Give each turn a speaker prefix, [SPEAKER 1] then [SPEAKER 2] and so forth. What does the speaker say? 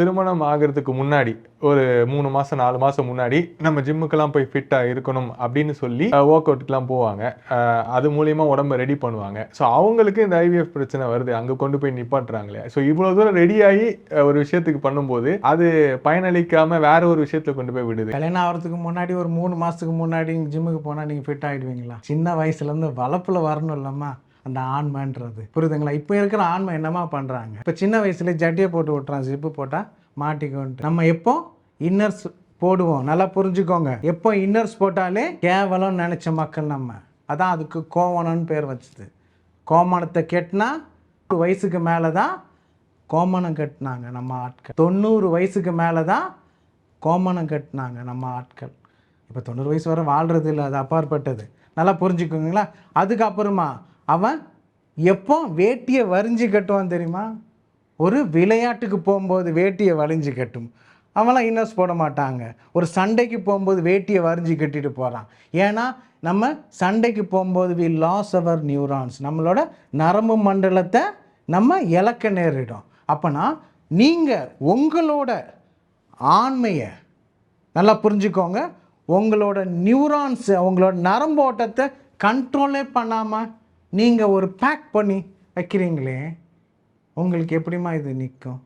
[SPEAKER 1] திருமணம் ஆகிறதுக்கு முன்னாடி ஒரு மூணு மாதம் நாலு மாதம் முன்னாடி நம்ம ஜிம்முக்கெல்லாம் போய் ஃபிட்டாக இருக்கணும் அப்படின்னு சொல்லி ஒர்க் அவுட்டுக்கெல்லாம் போவாங்க. அது மூலயமா உடம்ப ரெடி பண்ணுவாங்க. ஸோ அவங்களுக்கு இந்த ஐவிஎஃப் பிரச்சனை வருது. அங்கே கொண்டு போய் நிப்பாட்டுறாங்களே. ஸோ இவ்வளோ தூரம் ரெடியாகி ஒரு விஷயத்துக்கு பண்ணும்போது அது பயனளிக்காமல் வேற ஒரு விஷயத்தில் கொண்டு போய் விடுது.
[SPEAKER 2] கல்யாணம் ஆகிறதுக்கு முன்னாடி ஒரு மூணு மாதத்துக்கு முன்னாடி ஜிம்முக்கு போனால் நீங்கள் ஃபிட் ஆகிடுவீங்களா சின்ன வயசுலேருந்து வளப்பில் வரணும் இல்லைம்மா. அந்த ஆண்மைன்றது. புரியுதுங்களா? இப்போ இருக்கிற ஆண்மை என்னமா பண்ணுறாங்க இப்போ சின்ன வயசுல ஜட்டியை போட்டு விட்றான் ஜிப்பு போட்டால் மாட்டிக்கோன்ட்டு நம்ம எப்போ? இன்னர்ஸ் போடுவோம். நல்லா புரிஞ்சுக்கோங்க. எப்போ இன்னர்ஸ் போட்டாலே கேவலம் நினச்ச மக்கள் நம்ம. அதான் அதுக்கு கோவணம்னு பேர் வச்சுது. கோமணத்தை கெட்டினா வயசுக்கு மேலே தான் கோமணம் கட்டினாங்க நம்ம ஆட்கள். தொண்ணூறு வயசுக்கு மேலே தான் கோமணம் கட்டினாங்க நம்ம ஆட்கள். இப்போ தொண்ணூறு வயசு வரை வாழ்கிறது இல்லை அது அப்பாற்பட்டது. நல்லா புரிஞ்சுக்கோங்களா? அதுக்கப்புறமா அவன் எப்போ வேட்டியை வரிஞ்சு கட்டுவான் தெரியுமா? ஒரு விளையாட்டுக்கு போகும்போது வேட்டியை வளைஞ்சு கட்டும். அவன்லாம் இன்னர்ஸ் போட மாட்டாங்க. ஒரு சண்டைக்கு போகும்போது வேட்டியை வரிஞ்சு கட்டிட்டு போகிறான் ஏன்னா நம்ம சண்டைக்கு போகும்போது வி லாஸ் அவர் நியூரான்ஸ் நம்மளோட நரம்பு மண்டலத்தை நம்ம இழக்க நேரிடும். அப்போனா நீங்கள் உங்களோட ஆண்மையை நல்லா புரிஞ்சுக்கோங்க. உங்களோட நியூரான்ஸை உங்களோட நரம்பு ஓட்டத்தை கண்ட்ரோலே பண்ணாமல் நீங்கள் ஒரு பேக் பண்ணி வைக்கிறீங்களே உங்களுக்கு எப்படிம்மா இது நிற்கும்